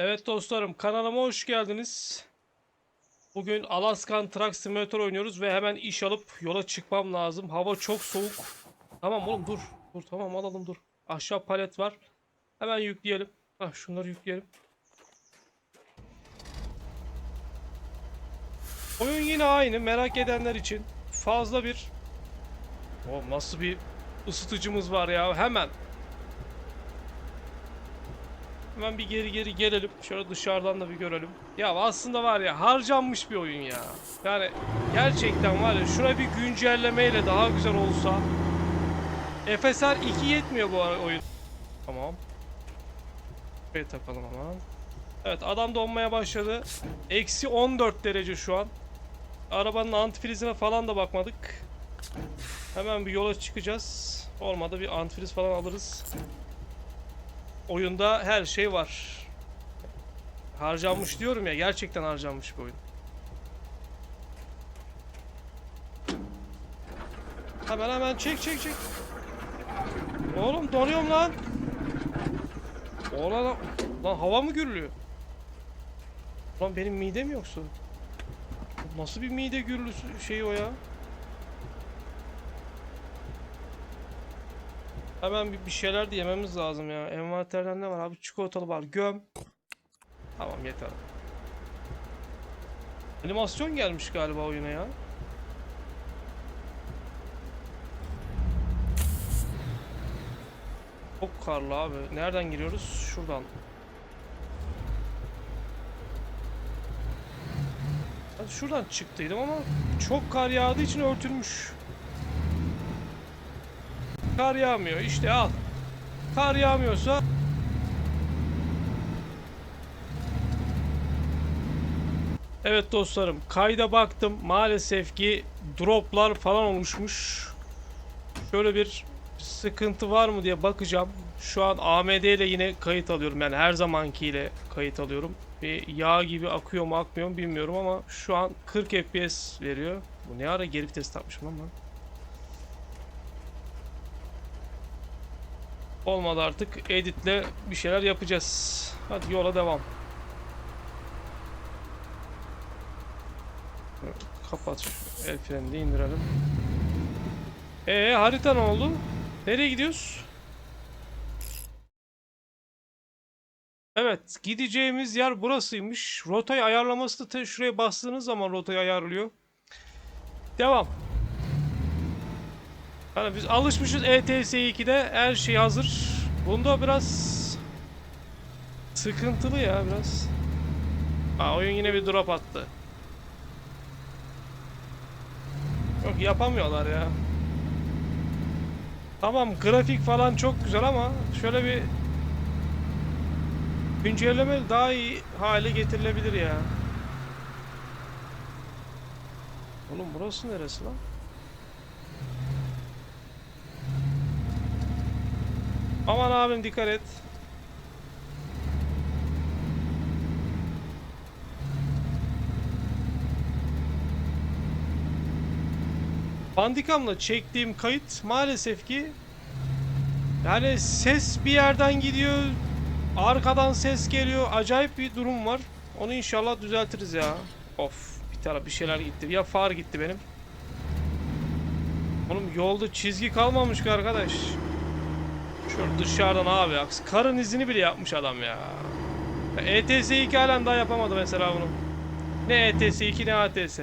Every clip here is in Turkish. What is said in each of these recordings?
Evet dostlarım kanalıma hoş geldiniz. Bugün Alaskan Truck Simulator oynuyoruz ve hemen iş alıp yola çıkmam lazım. Hava çok soğuk. Tamam oğlum dur. Dur tamam alalım dur. Aşağı palet var. Hemen yükleyelim. Hah şunları yükleyelim. Oyun yine aynı merak edenler için. Fazla bir... O nasıl bir ısıtıcımız var ya hemen. Hemen bir geri geri gelelim. Şöyle dışarıdan da bir görelim. Ya aslında var ya harcanmış bir oyun ya. Yani gerçekten var ya şuna bir güncellemeyle daha güzel olsa. FSR 2 yetmiyor bu oyun. Tamam. Şuraya takalım ama. Evet adam donmaya başladı. Eksi 14 derece şu an. Arabanın antifrizine falan da bakmadık. Hemen bir yola çıkacağız. Olmadı bir antifriz falan alırız. Oyunda her şey var. Harcanmış diyorum ya gerçekten harcanmış bir oyun. Hemen hemen çek çek çek. Oğlum donuyorum lan. Oğlan lan, hava mı gürlüyor? Lan benim midem yoksa. Nasıl bir mide gürlüsü şey o ya? Hemen bir, bir şeyler de yememiz lazım ya. Envanterden ne var abi? Çikolatalı var. Göm. Tamam yeter. Animasyon gelmiş galiba oyuna ya. Çok karlı abi. Nereden giriyoruz? Şuradan. Şuradan çıktıydım ama çok kar yağdığı için örtülmüş. Kar yağmıyor. İşte al. Kar yağmıyorsa Evet dostlarım kayda baktım. Maalesef ki droplar falan oluşmuş. Şöyle bir sıkıntı var mı diye bakacağım. Şu an AMD ile yine kayıt alıyorum. Yani her zamankiyle kayıt alıyorum. Bir yağ gibi akıyor mu akmıyor mu bilmiyorum ama şu an 40 FPS veriyor. Bu ne ara geri vites takmışım lan Olmadı artık. Editle bir şeyler yapacağız. Hadi yola devam. Kapat şu el frenini de indirelim. Ee harita ne oldu? Nereye gidiyoruz? Evet, gideceğimiz yer burasıymış. Rotayı ayarlaması da şuraya bastığınız zaman rotayı ayarlıyor. Devam. Hani biz alışmışız E ETS2'de her şey hazır. Bunda biraz sıkıntılı ya biraz. Aa, oyun yine bir drop attı. Yok yapamıyorlar ya. Tamam grafik falan çok güzel ama şöyle bir güncelleme daha iyi hale getirilebilir ya. Oğlum burası neresi lan? Aman abim dikkat et. Bandicam'la çektiğim kayıt maalesef ki yani ses bir yerden gidiyor, arkadan ses geliyor. Acayip bir durum var. Onu inşallah düzeltiriz ya. Of, bir tane bir şeyler gitti. Ya far gitti benim. Oğlum yolda çizgi kalmamış ki arkadaş. Şöyle dışarıdan abi. Karın izini bile yapmış adam ya. ETS 2 halen daha yapamadı mesela bunu. Ne ETS 2 ne ATS.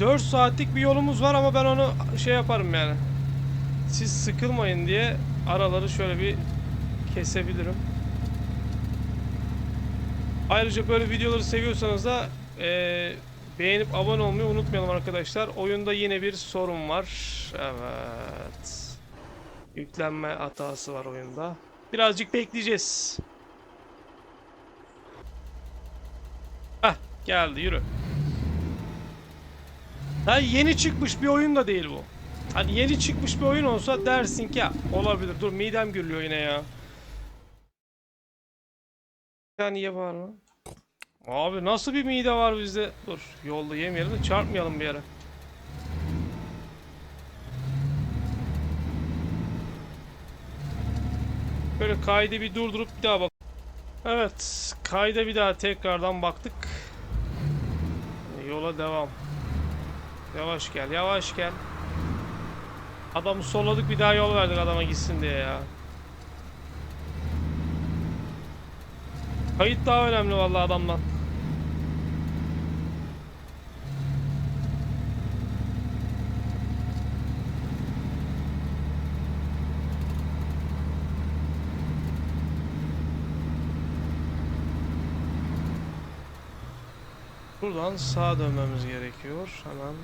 Dört saatlik bir yolumuz var ama ben onu şey yaparım yani. Siz sıkılmayın diye araları şöyle bir kesebilirim. Ayrıca böyle videoları seviyorsanız da eee Beğenip abone olmayı unutmayalım arkadaşlar. Oyunda yine bir sorun var. Evet. Yüklenme hatası var oyunda. Birazcık bekleyeceğiz. Hah geldi yürü. Ha yeni çıkmış bir oyun da değil bu. Hani yeni çıkmış bir oyun olsa dersin ki olabilir. Dur midem gürlüyor yine ya. Bir saniye var mı? Abi nasıl bir mide var bizde? Dur yolda yemeyelim de çarpmayalım bir yere. Böyle kaydı bir durdurup bir daha bak. Evet kayda bir daha tekrardan baktık. Yola devam. Yavaş gel yavaş gel. Adamı solladık bir daha yol verdik adama gitsin diye ya. Kayıt daha önemli vallahi adamdan. Buradan sağa dönmemiz gerekiyor. Hemen.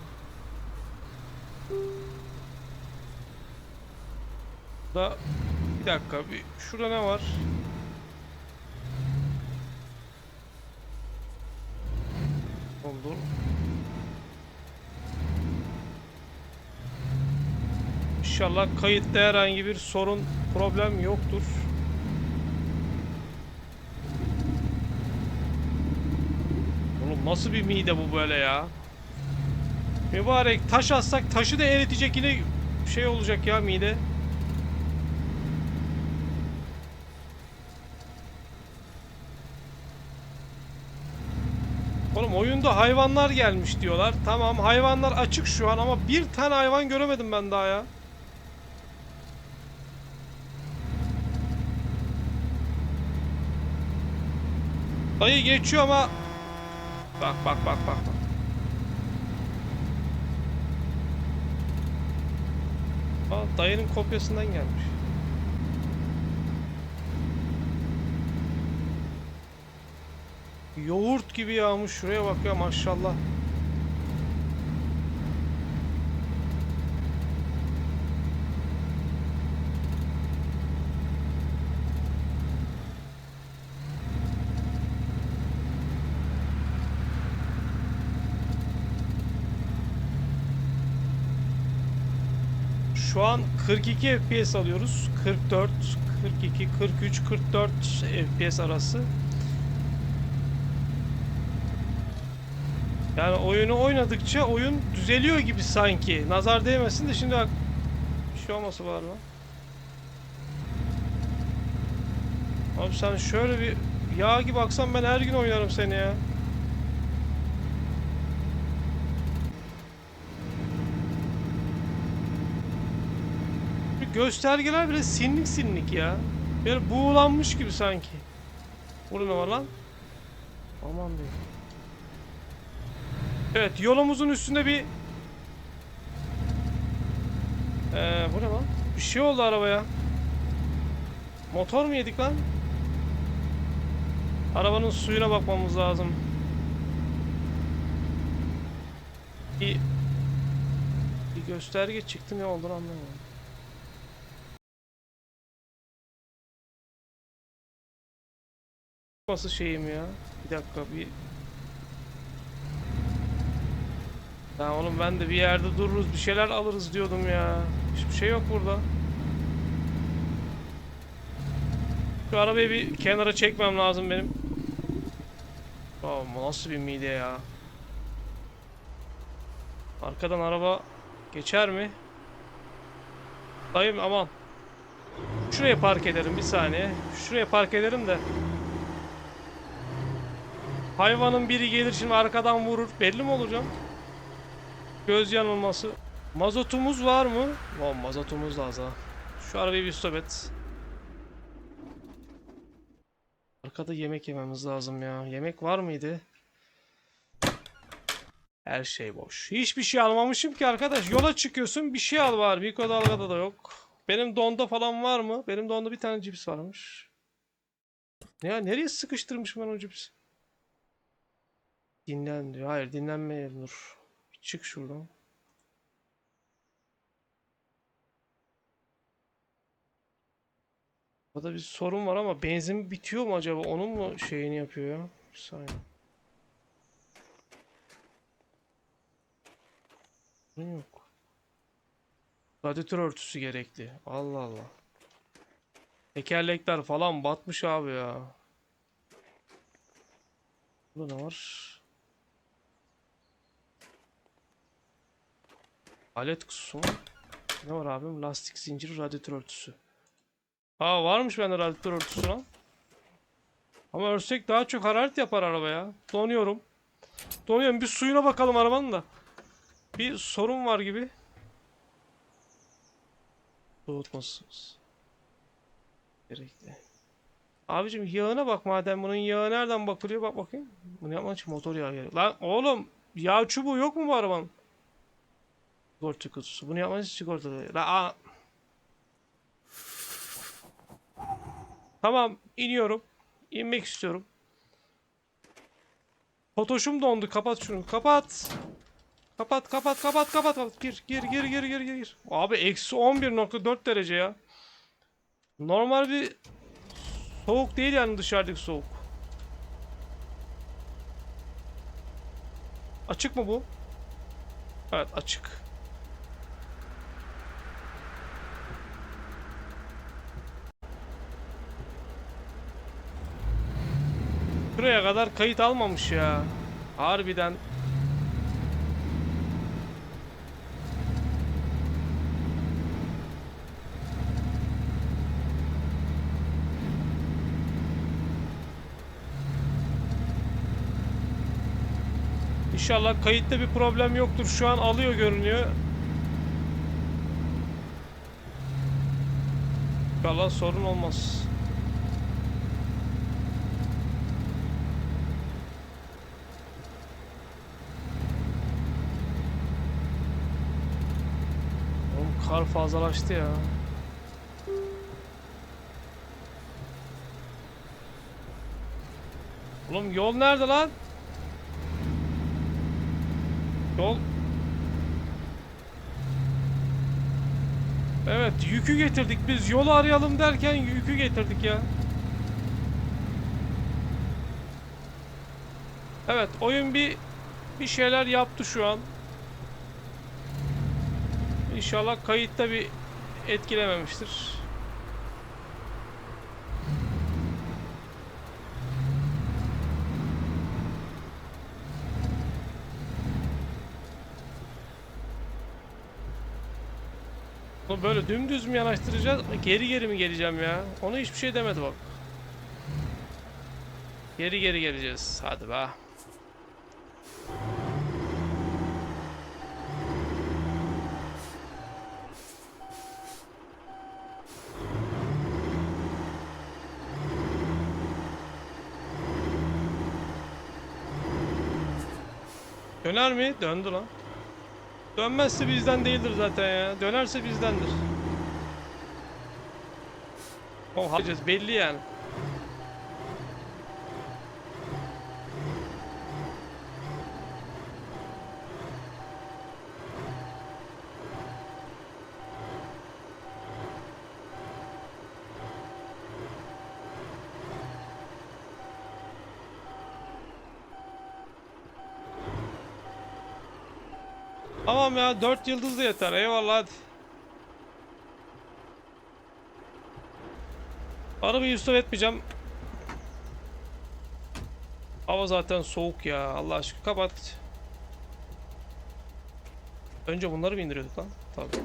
Da bir dakika bir şurada ne var? Oldu. İnşallah kayıtta herhangi bir sorun, problem yoktur. Oğlum nasıl bir mide bu böyle ya? Mübarek taş atsak taşı da eritecek yine şey olacak ya mide. Oğlum oyunda hayvanlar gelmiş diyorlar. Tamam hayvanlar açık şu an ama bir tane hayvan göremedim ben daha ya. Dayı geçiyor ama Bak bak bak bak bak. Aa, dayının kopyasından gelmiş. Yoğurt gibi yağmış. Şuraya bak ya maşallah. Şu an 42 FPS alıyoruz. 44, 42, 43, 44 FPS arası. Yani oyunu oynadıkça oyun düzeliyor gibi sanki. Nazar değmesin de şimdi bak. Bir şey olması var mı? Abi sen şöyle bir yağ gibi aksan ben her gün oynarım seni ya. Göstergeler bile sinlik sinlik ya. Böyle buğulanmış gibi sanki. Burada ne var lan? Aman be. Evet yolumuzun üstünde bir... Ee, bu ne lan? Bir şey oldu arabaya. Motor mu yedik lan? Arabanın suyuna bakmamız lazım. Bir, bir gösterge çıktı ne olduğunu anlamadım. Nasıl şeyim ya? Bir dakika bir... Ya oğlum ben de bir yerde dururuz bir şeyler alırız diyordum ya. Hiçbir şey yok burada. Şu arabayı bir kenara çekmem lazım benim. Aa, nasıl bir mide ya? Arkadan araba geçer mi? Dayım aman. Şuraya park ederim bir saniye. Şuraya park ederim de. Hayvanın biri gelir şimdi arkadan vurur. Belli mi olacağım? Göz yanılması. Mazotumuz var mı? Lan mazotumuz da az ha. Şu arabayı bir stop et. Arkada yemek yememiz lazım ya. Yemek var mıydı? Her şey boş. Hiçbir şey almamışım ki arkadaş. Yola çıkıyorsun bir şey al var. Mikrodalgada da yok. Benim donda falan var mı? Benim donda bir tane cips varmış. Ya nereye sıkıştırmışım ben o cipsi? Dinlen diyor. Hayır dinlenmeyelim dur. Bir çık şuradan. Burada bir sorun var ama benzin bitiyor mu acaba? Onun mu şeyini yapıyor ya? Bir saniye. Yok. Radyatör örtüsü gerekli. Allah Allah. Tekerlekler falan batmış abi ya. Burada ne var? Alet kutusu? Ne var abim? Lastik zinciri radyatör örtüsü. Aa varmış bende radyatör örtüsü lan. Ama örsek daha çok hararet yapar arabaya. Donuyorum. Donuyorum. Bir suyuna bakalım arabanın da. Bir sorun var gibi. Soğutmasız. Gerekli. Abicim yağına bak madem bunun yağı nereden bakılıyor bak bakayım. Bunu yapmak için motor yağı gerekiyor. Lan oğlum yağ çubuğu yok mu bu arabanın? Sigorta kutusu. Bunu yapmak için sigorta. La. Tamam iniyorum. İnmek istiyorum. Fotoşum dondu. Kapat şunu. Kapat. Kapat kapat kapat kapat. kapat. Gir gir gir gir gir. gir. Abi eksi 11.4 derece ya. Normal bir soğuk değil yani dışarıdaki soğuk. Açık mı bu? Evet açık. Buraya kadar kayıt almamış ya. Harbiden. İnşallah kayıtta bir problem yoktur. Şu an alıyor görünüyor. İnşallah sorun olmaz. Kar fazlalaştı ya. Oğlum yol nerede lan? Yol. Evet yükü getirdik biz yolu arayalım derken yükü getirdik ya. Evet oyun bir bir şeyler yaptı şu an. İnşallah kayıtta bir etkilememiştir. Bunu böyle dümdüz mü yanaştıracağız? Geri geri mi geleceğim ya? Onu hiçbir şey demedi bak. Geri geri geleceğiz. Hadi be. Döner mi? Döndü lan. Dönmezse bizden değildir zaten ya. Dönerse bizdendir. O harcayacağız belli yani. Tamam ya 4 yıldız da yeter. Eyvallah hadi. Arabayı üstüne etmeyeceğim. Hava zaten soğuk ya. Allah aşkına kapat. Önce bunları mı indiriyorduk lan? Tabii.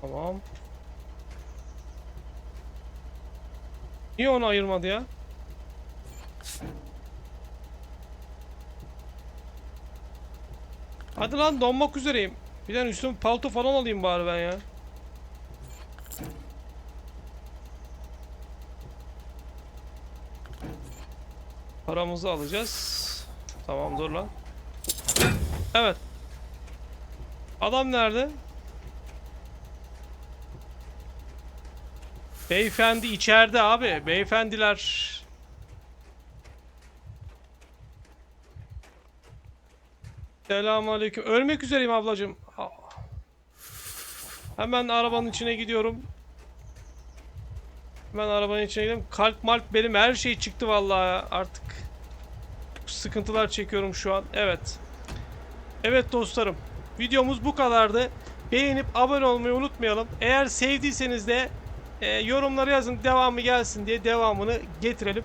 Tamam. Niye onu ayırmadı ya? Hadi lan donmak üzereyim. Bir tane üstüme palto falan alayım bari ben ya. Paramızı alacağız. Tamam dur lan. Evet. Adam nerede? Beyefendi içeride abi. Beyefendiler. Selamünaleyküm. Ölmek üzereyim ablacığım. Hemen arabanın içine gidiyorum. Hemen arabanın içine gidiyorum. Kalp malp benim her şey çıktı vallahi. Artık sıkıntılar çekiyorum şu an. Evet. Evet dostlarım. Videomuz bu kadardı. Beğenip abone olmayı unutmayalım. Eğer sevdiyseniz de e, yorumlara yazın devamı gelsin diye devamını getirelim.